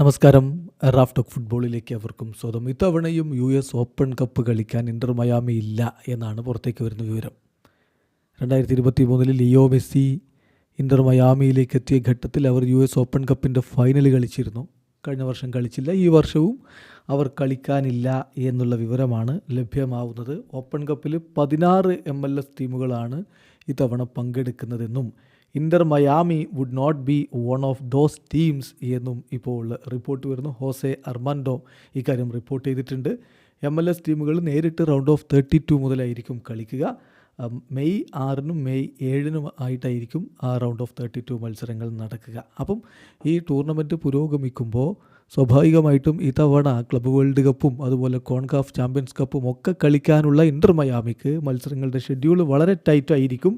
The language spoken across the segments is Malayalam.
നമസ്കാരം. റാഫ് ടോക്ക് ഫുട്ബോളിലേക്ക് അവർക്കും സ്വതം ഇത്തവണയും യു എസ് ഓപ്പൺ കപ്പ് കളിക്കാൻ ഇന്റർ മയാമി ഇല്ല എന്നാണ് പുറത്തേക്ക് വരുന്ന വിവരം. രണ്ടായിരത്തി ഇരുപത്തി മൂന്നിൽ ലിയോ മെസ്സി ഇന്റർ മയാമിയിലേക്ക് എത്തിയ ഘട്ടത്തിൽ അവർ യു എസ് ഓപ്പൺ കപ്പിന്റെ ഫൈനൽ കളിച്ചിരുന്നു. കഴിഞ്ഞ വർഷം കളിച്ചില്ല. ഈ വർഷവും അവർ കളിക്കാനില്ല എന്നുള്ള വിവരമാണ് ലഭ്യമാവുന്നത്. ഓപ്പൺ കപ്പിൽ പതിനാറ് എം എൽ എസ് ടീമുകളാണ് ഇത്തവണ പങ്കെടുക്കുന്നതെന്നും Inter Miami would not be one of those teams എന്നും ഇപ്പോൾ റിപ്പോർട്ട് വരുന്നു. ഹോസെ അർമാൻഡോ ഇക്കാര്യം റിപ്പോർട്ട് ചെയ്തിട്ടുണ്ട്. എം എൽ എസ് ടീമുകൾ നേരിട്ട് റൗണ്ട് ഓഫ് തേർട്ടി ടു മുതലായിരിക്കും കളിക്കുക. മെയ് ആറിനും മെയ് ഏഴിനും ആയിട്ടായിരിക്കും ആ റൗണ്ട് ഓഫ് തേർട്ടി ടു മത്സരങ്ങൾ നടക്കുക. അപ്പം ഈ ടൂർണമെന്റ് പുരോഗമിക്കുമ്പോൾ സ്വാഭാവികമായിട്ടും തവണ ക്ലബ് വേൾഡ് കപ്പും അതുപോലെ കോൺകാഫ് ചാമ്പ്യൻസ് കപ്പും ഒക്കെ കളിക്കാനുള്ള ഇന്റർ മയാമിക്ക് മത്സരങ്ങളുടെ ഷെഡ്യൂൾ വളരെ ടൈറ്റായിരിക്കും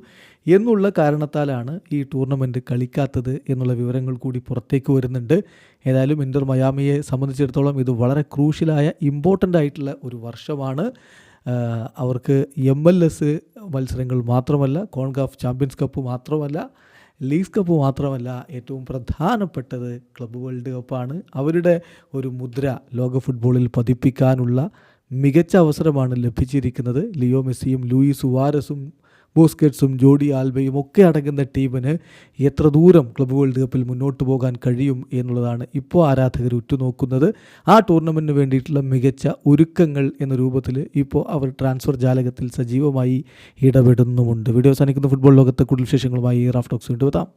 എന്നുള്ള കാരണത്താലാണ് ഈ ടൂർണമെന്റ് കളിക്കാത്തത് എന്നുള്ള വിവരങ്ങൾ കൂടി പുറത്തേക്ക് വരുന്നുണ്ട്. ഏതായാലും ഇന്റർ മയാമിയെ സംബന്ധിച്ചിടത്തോളം ഇത് വളരെ ക്രൂഷ്യലായ ഇമ്പോർട്ടന്റ് ആയിട്ടുള്ള ഒരു വർഷമാണ്. അവർക്ക് എം എൽ എസ് മത്സരങ്ങൾ മാത്രമല്ല കോൺകാഫ് ചാമ്പ്യൻസ് കപ്പ് മാത്രമല്ല ലീഗ് കപ്പ് മാത്രമല്ല ഏറ്റവും പ്രധാനപ്പെട്ടത് ക്ലബ് വേൾഡ് കപ്പാണ്. അവരുടെ ഒരു മുദ്ര ലോക ഫുട്ബോളിൽ പതിപ്പിക്കാനുള്ള മികച്ച അവസരമാണ് ലഭിച്ചിരിക്കുന്നത്. ലിയോ മെസ്സിയും ലൂയി സുവാരസും ബോസ്കറ്റ്സും ജോഡി ആൽബയും ഒക്കെ അടങ്ങുന്ന ടീമിന് എത്ര ദൂരം ക്ലബ് വേൾഡ് കപ്പിൽ മുന്നോട്ട് പോകാൻ കഴിയും എന്നുള്ളതാണ് ഇപ്പോൾ ആരാധകർ ഉറ്റുനോക്കുന്നത്. ആ ടൂർണമെന്റിന് വേണ്ടിയിട്ടുള്ള മികച്ച ഒരുക്കങ്ങൾ എന്ന രൂപത്തിൽ ഇപ്പോൾ അവർ ട്രാൻസ്ഫർ ജാലകത്തിൽ സജീവമായി ഇടപെടുന്നുമുണ്ട്. വീഡിയോ സാധിക്കുന്ന ഫുട്ബോൾ ലോകത്തെ കൂടുതൽ വിശേഷങ്ങളുമായി റാഫ്റ്റോക്സ് വീണ്ടും എത്താം.